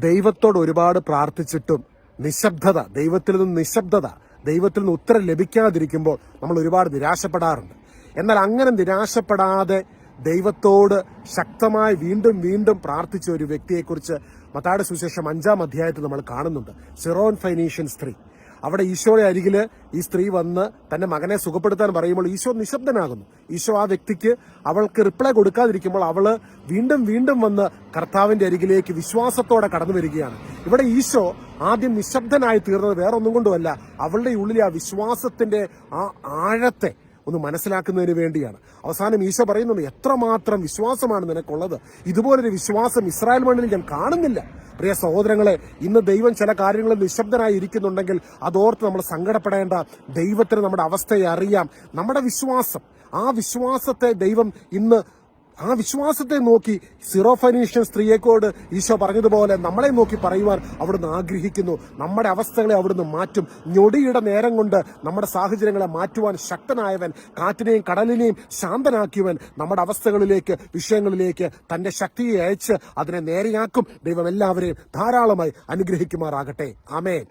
ദൈവത്തോട് ഒരുപാട് പ്രാർത്ഥിച്ചിട്ടും നിശബ്ദത ദൈവത്തിൽ നിന്ന് നിശബ്ദത ദൈവത്തിൽ നിന്ന് ഉത്തരം ലഭിക്കാതിരിക്കുമ്പോൾ നമ്മൾ ഒരുപാട് നിരാശപ്പെടാറുണ്ട്. എന്നാൽ അങ്ങനെ നിരാശപ്പെടാതെ ദൈവത്തോട് ശക്തമായി വീണ്ടും വീണ്ടും പ്രാർത്ഥിച്ച ഒരു വ്യക്തിയെക്കുറിച്ച് മത്താട് സുശേഷം അഞ്ചാം അധ്യായത്തിൽ നമ്മൾ കാണുന്നുണ്ട്. സിറോൻ ഫൈനീഷ്യൻ സ്ത്രീ അവിടെ ഈശോയുടെ അരികിൽ ഈ സ്ത്രീ വന്ന് തന്റെ മകനെ സുഖപ്പെടുത്താൻ പറയുമ്പോൾ ഈശോ നിശബ്ദനാകുന്നു. ഈശോ ആ വ്യക്തിക്ക് അവൾക്ക് റിപ്ലൈ കൊടുക്കാതിരിക്കുമ്പോൾ അവൾ വീണ്ടും വീണ്ടും വന്ന് കർത്താവിന്റെ അരികിലേക്ക് വിശ്വാസത്തോടെ കടന്നു വരികയാണ്. ഇവിടെ ഈശോ ആദ്യം നിശബ്ദനായി തീർന്നത് വേറെ ഒന്നും കൊണ്ടുമല്ല അവളുടെ ഉള്ളിലെ ആ വിശ്വാസത്തിന്റെ ആ ആഴത്തെ ഒന്ന് മനസ്സിലാക്കുന്നതിന് വേണ്ടിയാണ്. അവസാനം ഈശോ പറയുന്നുണ്ട് എത്രമാത്രം വിശ്വാസമാണ് നിനക്കുള്ളത്? ഇതുപോലൊരു വിശ്വാസം ഇസ്രായേൽ മണ്ണിൽ ഞാൻ കാണുന്നില്ല. പ്രിയ സഹോദരങ്ങളെ ഇന്ന് ദൈവം ചില കാര്യങ്ങളിൽ നിശബ്ദനായി ഇരിക്കുന്നുണ്ടെങ്കിൽ അതോർത്ത് നമ്മൾ സങ്കടപ്പെടേണ്ട ദൈവത്തിന് നമ്മുടെ അവസ്ഥയെ അറിയാം. നമ്മുടെ വിശ്വാസം ആ വിശ്വാസത്തെ ദൈവം ഇന്ന് ആ വിശ്വാസത്തെ നോക്കി സിറോ ഫൈനീഷ്യൻ സ്ത്രീയെക്കോട് ഈശോ പറഞ്ഞതുപോലെ നമ്മളെ നോക്കി പറയുവാൻ അവിടുന്ന് ആഗ്രഹിക്കുന്നു. നമ്മുടെ അവസ്ഥകളെ അവിടുന്ന് മാറ്റും. ഞൊടിയുടെ നേരം കൊണ്ട് നമ്മുടെ സാഹചര്യങ്ങളെ മാറ്റുവാൻ ശക്തനായവൻ കാറ്റിനെയും കടലിനെയും ശാന്തനാക്കിയവൻ നമ്മുടെ അവസ്ഥകളിലേക്ക് വിഷയങ്ങളിലേക്ക് തന്റെ ശക്തിയെ അയച്ച് അതിനെ നേരെയാക്കും. ദൈവം എല്ലാവരെയും ധാരാളമായി അനുഗ്രഹിക്കുമാറാകട്ടെ. ആമേൻ.